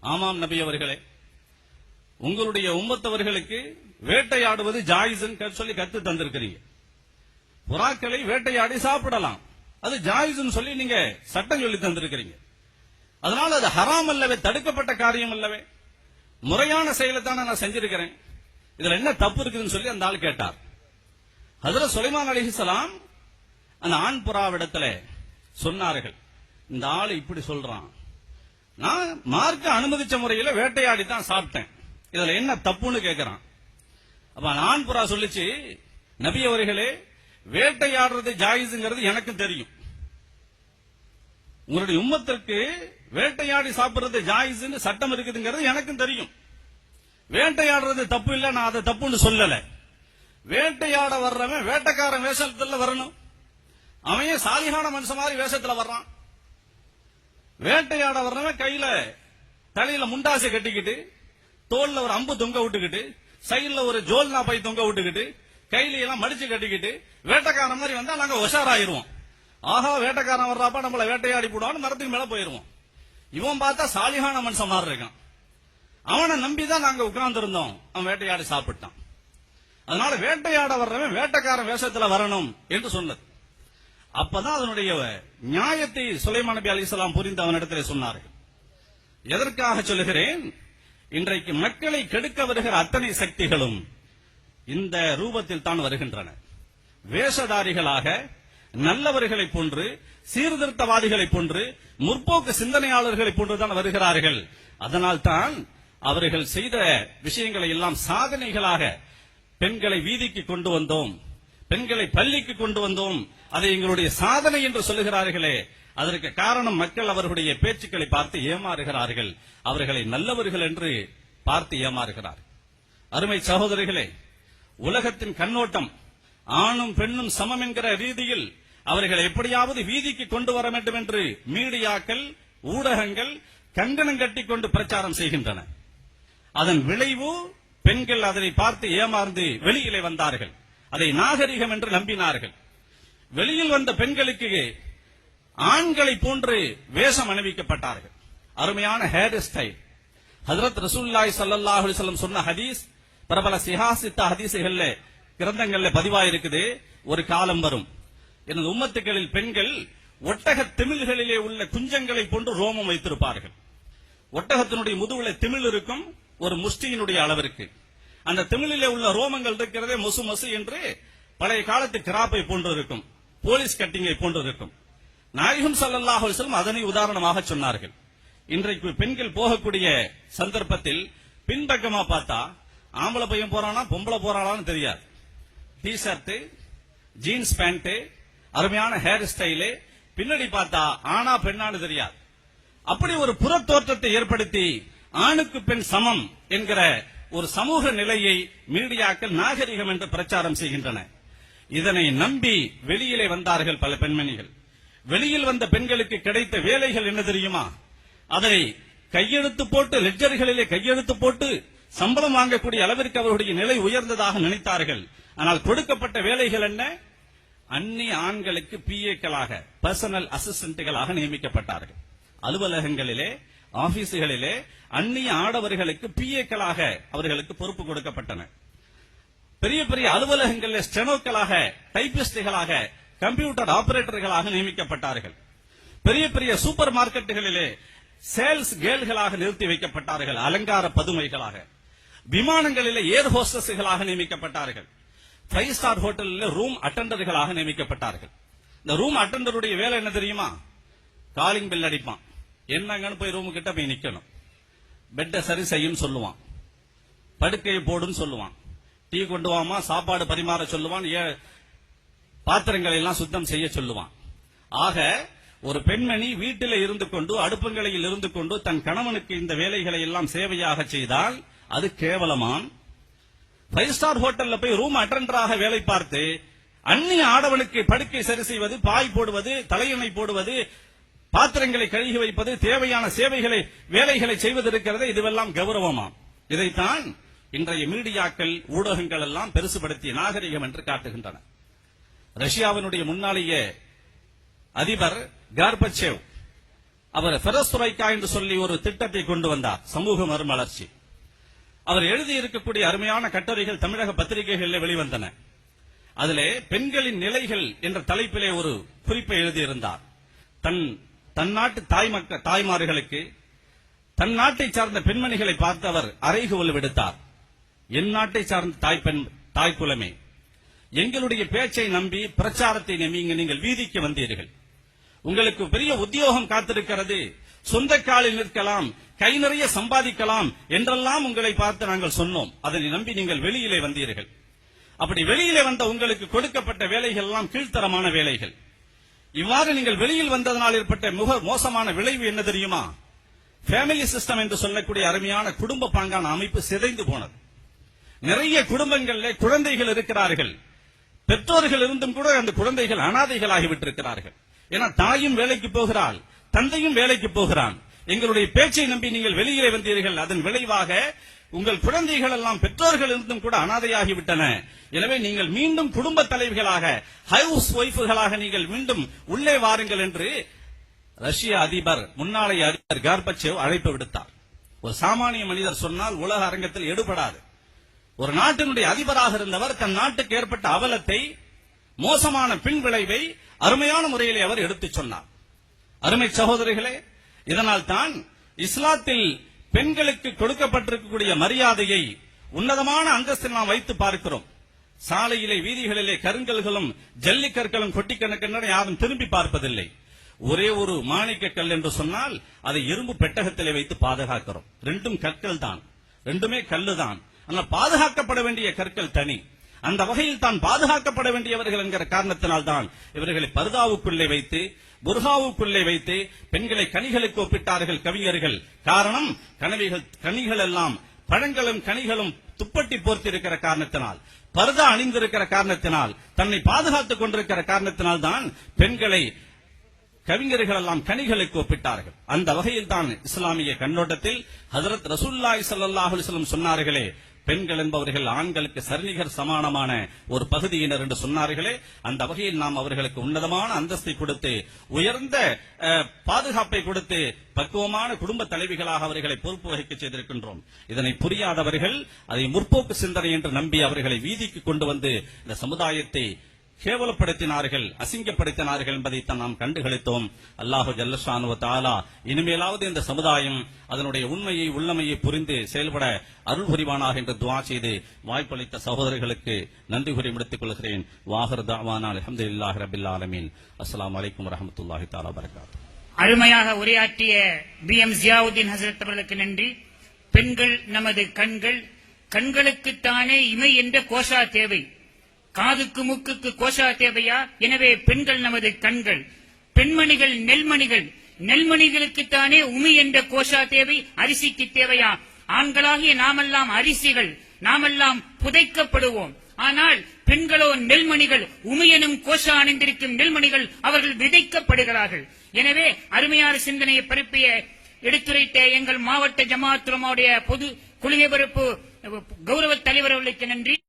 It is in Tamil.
ஆமாம் நபி அவர்களே. உங்களுடைய உம்மத்தவர்களுக்கு வேட்டையாடுவது ஜாயிஸ்ன்னு சொல்லி கத்து தந்திருக்கிறீங்க. புறாக்களை வேட்டையாடி சாப்பிடலாம். அது ஜாயிஸ்ன்னு சொல்லி நீங்க சட்டம் சொல்லி தந்திருக்கிறீங்க. அதனால அது ஹராம் அல்லவே தடுக்கப்பட்ட காரியம் அல்லவே. முறையான செயலை தானே நான் செஞ்சிருக்கிறேன். இதுல என்ன தப்பு இருக்குதுன்னு சொல்லி அந்த ஆள் கேட்டார். அதுல சுலைமான் அலிஹிசலாம் அந்த ஆண் புறாவிடத்துல சொன்னார்கள். இந்த ஆள் இப்படி சொல்றான். நான் மார்க்க அனுமதிச்ச முறையில வேட்டையாடி தான் சாப்பிட்டேன். இதுல என்ன தப்புன்னு கேக்குறான். அப்ப நான் புறா சொல்லிச்சு நபி அவர்களே வேட்டையாடுறது ஜாயிஸுங்கிறது எனக்கும் தெரியும். உங்களுடைய உம்மத்திற்கு வேட்டையாடி சாப்பிடுறது ஜாயிஸ்னு சட்டம் இருக்குதுங்கிறது எனக்கும் தெரியும். வேட்டையாடுறது தப்பு இல்ல நான் அதை தப்புன்னு சொல்லல. வேட்டையாட வர்றவன் வேட்டைக்காரன் வேஷத்துல வரணும். அவன் ஏன் சாலிகான மனுஷன் மாதிரி வேஷத்துல வர்றான். வேட்டையாட வர்றவன் கையில தலையில முண்டாசை கட்டிக்கிட்டு தோல்ல ஒரு அம்பு தொங்க விட்டுக்கிட்டு சைடுல ஒரு ஜோல்னா பை தொங்க விட்டுக்கிட்டு கையில எல்லாம் மடிச்சு கட்டிக்கிட்டு வேட்டைக்காரன் மாதிரி வந்தா நாங்க உஷாராயிருவோம். ஆஹா வேட்டைக்காரன் வர்றாப்ப நம்மள வேட்டையாடி போடுவான்னு மரத்துக்கு மேல போயிருவோம். இவன் பார்த்தா சாலிகான மனுஷன் மாதிரி இருக்கான். அவனை நம்பிதான் நாங்க உட்கார்ந்து இருந்தோம் அவன் வேட்டையாடி சாப்பிட்டான். அதனால வேட்டையாட வர்றவன் வேட்டைக்காரன் வேஷத்துல வரணும் என்று சொன்னது. அப்பதான் அதனுடைய நியாயத்தை சுலைமான் நபி அலிசலாம் புரிந்து அவனிடத்தில் சொன்னார்கள். எதற்காக சொல்லுகிறேன்? இன்றைக்கு மக்களை கெடுக்க வருகிற அத்தனை சக்திகளும் இந்த ரூபத்தில் தான் வருகின்றன. வேஷதாரிகளாக நல்லவர்களை போன்று சீர்திருத்தவாதிகளை போன்று முற்போக்கு சிந்தனையாளர்களை போன்றுதான் வருகிறார்கள். அதனால் தான் அவர்கள் செய்த விஷயங்களை எல்லாம் சாதனைகளாக பெண்களை வீதிக்கு கொண்டு வந்தோம். பெண்களை பள்ளிக்கு கொண்டு வந்தோம். அதை எங்களுடைய சாதனை என்று சொல்லுகிறார்களே. அதற்கு காரணம் மக்கள் அவர்களுடைய பேச்சுக்களை பார்த்து ஏமாறுகிறார்கள். அவர்களை நல்லவர்கள் என்று பார்த்து ஏமாறுகிறார் அருமை சகோதரிகளே உலகத்தின் கண்ணோட்டம் ஆணும் பெண்ணும் சமம் என்கிற ரீதியில் அவர்களை எப்படியாவது வீதிக்கு கொண்டு வர வேண்டும் என்று மீடியாக்கள் ஊடகங்கள் கங்கணம் கட்டி கொண்டு பிரச்சாரம் செய்கின்றன. அதன் விளைவு பெண்கள் அதனை பார்த்து ஏமாந்து வெளியிலே வந்தார்கள். அதை நாகரிகம் என்று நம்பினார்கள். வெளியில் வந்த பெண்களுக்கு ஆண்களை போன்று வேஷம் அணிவிக்கப்பட்டார்கள். அருமையான ஹேர் ஸ்டைல் ஹஜரத் ரசூல்லாய் சல்லல்லாஹு அலைஹி சொன்ன ஹதீஸ் பிரபல சிஹாசித்த ஹதீசுகள்ல கிரந்தங்கள்ல பதிவாயிருக்குது. ஒரு காலம் வரும். எனது உம்மத்துக்களில் பெண்கள் ஒட்டக திமில்களிலே உள்ள குஞ்சங்களை போன்று ரோமம் வைத்திருப்பார்கள். ஒட்டகத்தினுடைய முதுகுல திமிழ் இருக்கும் ஒரு முஷ்டியினுடைய அளவிற்கு அந்த திமிழிலே உள்ள ரோமங்கள் இருக்கிறதே மொசு மொசு என்று பழைய காலத்து கிராப்பை போன்று இருக்கும் போலீஸ் கட்டிங்கை போன்று இருக்கும் நாயகம் சல்லாஹ் செல்லும் அதனை உதாரணமாக சொன்னார்கள். இன்றைக்கு பெண்கள் போகக்கூடிய சந்தர்ப்பத்தில் பின்பக்கமா பார்த்தா ஆம்பளை பையன் போறானா பொம்பளை போறாளான்னு தெரியாது. டிஷர்ட் ஜீன்ஸ் பேண்ட் அருமையான ஹேர் ஸ்டைலு பின்னாடி பார்த்தா ஆனா பெண்ணான்னு தெரியாது. அப்படி ஒரு புற தோற்றத்தை ஏற்படுத்தி ஆணுக்கு பெண் சமம் என்கிற ஒரு சமூக நிலையை மீடியாக்கள் நாகரிகம் என்று பிரச்சாரம் செய்கின்றன. இதனை நம்பி வெளியிலே வந்தார்கள் பல பெண்மணிகள். வெளியில் வந்த பெண்களுக்கு கிடைத்த வேலைகள் என்ன தெரியுமா? அதனை கையெழுத்து போட்டு லெட்ஜர்களிலே கையெழுத்து போட்டு சம்பளம் வாங்கக்கூடிய அளவிற்கு அவருடைய நிலை உயர்ந்ததாக நினைத்தார்கள். ஆனால் கொடுக்கப்பட்ட வேலைகள் என்ன? அந்நிய ஆண்களுக்கு பிஏக்களாக பர்சனல் அசிஸ்டன்ட்களாக நியமிக்கப்பட்டார்கள். அலுவலகங்களிலே ஆபீஸ்களிலே அந்நிய ஆடவர்களுக்கு பிஏக்களாக அவர்களுக்கு பொறுப்பு கொடுக்கப்பட்டன. பெரிய பெரிய அலுவலகங்களில் ஸ்டெனோக்களாக டைபிஸ்டுகளாக கம்ப்யூட்டர் ஆபரேட்டர்களாக நியமிக்கப்பட்டார்கள். பெரிய பெரிய சூப்பர் மார்க்கெட்டுகளிலே சேல்ஸ் கேர்ள்களாக நிறுத்தி வைக்கப்பட்டார்கள் அலங்கார பதுமைகளாக. விமானங்களிலே ஏர் ஹோஸ்டஸ்களாக நியமிக்கப்பட்டார்கள். ஃபைவ் ஸ்டார் ஹோட்டலில் ரூம் அட்டண்டர்களாக நியமிக்கப்பட்டார்கள். இந்த ரூம் அட்டண்டருடைய வேலை என்ன தெரியுமா? காலிங் பெல் அடிப்பான். என்னங்கன்னு போய் ரூமு கிட்ட போய் நிக்கணும். பெட்டை சரி செய்யும் சொல்லுவான். படுக்கையை போடுன்னு சொல்லுவான். டீ கொண்டு வாமா சாப்பாடு பரிமாற சொல்லுவான் ஏ- பாத்திரங்களை எல்லாம் சுத்தம் செய்ய சொல்லுவான். ஆக ஒரு பெண்மணி வீட்டில இருந்து கொண்டு அடுப்பங்களையில் இருந்து கொண்டு தன் கணவனுக்கு இந்த வேலைகளை எல்லாம் சேவையாக செய்தால் அது கேவலமான் ஃபைவ் ஸ்டார் ஹோட்டல்ல போய் ரூம் அட்டண்டராக வேலை பார்த்து அந்நிய ஆடவனுக்கு படுக்கை சரி செய்வது பாய் போடுவது தலையணை போடுவது பாத்திரங்களை கழுகி வைப்பது தேவையான சேவைகளை வேலைகளை செய்வது இருக்கிறது இதுவெல்லாம் கௌரவமா? இதைத்தான் இன்றைய மீடியாக்கள் ஊடகங்கள் எல்லாம் பெருசுபடுத்திய நாகரிகம் என்று காட்டுகின்றன. ரஷ்யாவினுடைய முன்னாளிய அதிபர் கார்பச்சேவ் அவர் பெரஸ்துரைக்கா என்று சொல்லி ஒரு திட்டத்தை கொண்டு வந்தார் சமூக மறுமலர்ச்சி. அவர் எழுதியிருக்கக்கூடிய அருமையான கட்டுரைகள் தமிழக பத்திரிகைகளில் வெளிவந்தன. அதிலே பெண்களின் நிலைகள் என்ற தலைப்பிலே ஒரு குறிப்பை எழுதியிருந்தார். தன் தன் நாட்டு தாய்மக்க தாய்மார்களுக்கு தன் நாட்டை சார்ந்த பெண்மணிகளை பார்த்து அவர் அறைகூவல் விடுத்தார். என் நாட்டை சார்ந்த தாய் பெண் தாய் குலமே எங்களுடைய பேச்சை நம்பி பிரச்சாரத்தை நம்பி இங்கு நீங்கள் வீதிக்கு வந்தீர்கள். உங்களுக்கு பெரிய உத்தியோகம் காத்திருக்கிறது. சொந்த காலில் நிற்கலாம் கை நிறைய சம்பாதிக்கலாம் என்றெல்லாம் உங்களை பார்த்து நாங்கள் சொன்னோம். அதனை நம்பி நீங்கள் வெளியிலே வந்தீர்கள். அப்படி வெளியிலே வந்த உங்களுக்கு கொடுக்கப்பட்ட வேலைகள் எல்லாம் கீழ்த்தரமான வேலைகள். இவ்வாறு நீங்கள் வெளியில் வந்ததனால் ஏற்பட்ட மிக மோசமான விளைவு என்ன தெரியுமா? ஃபேமிலி சிஸ்டம் என்று சொல்லக்கூடிய அருமையான குடும்ப பாங்கான அமைப்பு சிதைந்து போனது. நிறைய குடும்பங்கள்ல குழந்தைகள் இருக்கிறார்கள். பெற்றோர்கள் இருந்தும் கூட அந்த குழந்தைகள் அனாதைகள் ஆகிவிட்டிருக்கிறார்கள் ஏன்னா தாயும் வேலைக்கு போகிறாள் தந்தையும் வேலைக்கு போகிறான். எங்களுடைய பேச்சை நம்பி நீங்கள் வெளியிலே வந்தீர்கள். அதன் விளைவாக உங்கள் குழந்தைகள் எல்லாம் பெற்றோர்கள் இருந்தும் கூட அனாதையாகிவிட்டன எனவே நீங்கள் மீண்டும் குடும்ப தலைவிகளாக ஹவுஸ் ஒய்ஃபுகளாக நீங்கள் மீண்டும் உள்ளே வாருங்கள் என்று ரஷ்ய அதிபர் முன்னாளைய அதிபர் கார்பச்சேவ் அழைப்பு விடுத்தார். ஒரு சாமானிய மனிதர் சொன்னால் உலக அரங்கத்தில் எடுபடாது. ஒரு நாட்டினுடைய அதிபராக இருந்தவர் தன் நாட்டுக்கு ஏற்பட்ட அவலத்தை மோசமான பின் விளைவை அருமையான முறையிலே அவர் எடுத்துச் சொன்னார். அருமை சகோதரிகளே இதனால் தான் இஸ்லாத்தில் பெண்களுக்கு கொடுக்கப்பட்டிருக்கக்கூடிய மரியாதையை உன்னதமான அந்தஸ்தில் நாம் வைத்து பார்க்கிறோம். சாலையிலே வீதிகளிலே கருங்கல்களும் ஜல்லிக்கற்களும் கொட்டி கணக்கென்று யாரும் திரும்பி பார்ப்பதில்லை. ஒரே ஒரு மாணிக்க கல் என்று சொன்னால் அதை இரும்பு பெட்டகத்திலே வைத்து பாதுகாக்கிறோம். ரெண்டும் கற்கள் தான் ரெண்டுமே கல்லு தான் ஆனால் பாதுகாக்கப்பட வேண்டிய கற்கள் தனி. அந்த வகையில் தான் பாதுகாக்கப்பட வேண்டியவர்கள் என்கிற காரணத்தினால் தான் இவர்களை பரிதாவுக்குள்ளே வைத்து புர்ஹாவுக்குள்ளே வைத்து பெண்களை கனிகளுக்கு ஒப்பிட்டார்கள் கவிஞர்கள். காரணம் கனவிகள் கனிகள் எல்லாம் பழங்களும் கனிகளும் துப்பட்டி போர்த்திருக்கிற காரணத்தினால் பருதா அணிந்திருக்கிற காரணத்தினால் தன்னை பாதுகாத்துக் கொண்டிருக்கிற காரணத்தினால் தான் பெண்களை கவிஞர்கள் எல்லாம் கனிகளுக்கு ஒப்பிட்டார்கள். அந்த வகையில் தான் இஸ்லாமிய கண்ணோட்டத்தில் ஹசரத் ரசூல்லாய் சல்லாஹ் சொன்னார்களே பெண்கள் என்பவர்கள் ஆண்களுக்கு சரிநிகர் சமானமான ஒரு பகுதியினர் என்று சொன்னார்களே அந்த வகையில் நாம் அவர்களுக்கு உன்னதமான அந்தஸ்தை கொடுத்து உயர்ந்த அஹ், பாதுகாப்பை கொடுத்து பக்குவமான குடும்ப தலைவிகளாக அவர்களை பொறுப்பு வகிக்க செய்திருக்கின்றோம். இதனை புரியாதவர்கள் அதை முற்போக்கு சிந்தனை என்று நம்பி அவர்களை வீதிக்கு கொண்டு வந்து இந்த சமுதாயத்தை கேவலப்படுத்தினார்கள் அசிங்கப்படுத்தினார்கள் என்பதைத்தான் நாம் கண்டுகளித்தோம். அல்லாஹு ஜல்லஷானு தாலா இனிமேலாவது இந்த சமுதாயம் அதனுடைய உண்மையை உள்ளமையை புரிந்து செயல்பட அருள் புரிவானாக என்று துவா செய்து வாய்ப்பளித்த சகோதரர்களுக்கு நன்றி கூறி முடித்துக் கொள்கிறேன். வாகர் தாவானா அலமதுல்லாஹி ரபில் ஆலமீன். அஸ்லாம் வலைக்கம் வரஹ்மத்துல்லாஹி தாலா வரகாத்து அருமையாக உரையாற்றிய பி. எம். ஜியாவுதீன் ஹசரத் அவர்களுக்கு நன்றி. பெண்கள் நமது கண்கள் கண்களுக்குத்தானே இமை என்ற கோஷா தேவை. காதுக்கு மூக்குக்கு கோஷா தேவையா? எனவே பெண்கள் நமது கண்கள். பெண்மணிகள் நெல்மணிகள். நெல்மணிகளுக்குத்தானே உமி என்ற கோஷா தேவை அரிசிக்கு தேவையா? ஆண்களாகிய நாமெல்லாம் அரிசிகள் நாமெல்லாம் புதைக்கப்படுவோம். ஆனால் பெண்களோ நெல்மணிகள் உமையனும் கோஷா அணிந்திருக்கும் நெல்மணிகள் அவர்கள் விதைக்கப்படுகிறார்கள். எனவே அருமையான சிந்தனையை பரப்பிய எடுத்துரைத்த எங்கள் மாவட்ட ஜமாத்துலமாவுடைய பொது கொள்கை பரப்பு கௌரவ தலைவர் அவர்களுக்கு நன்றி.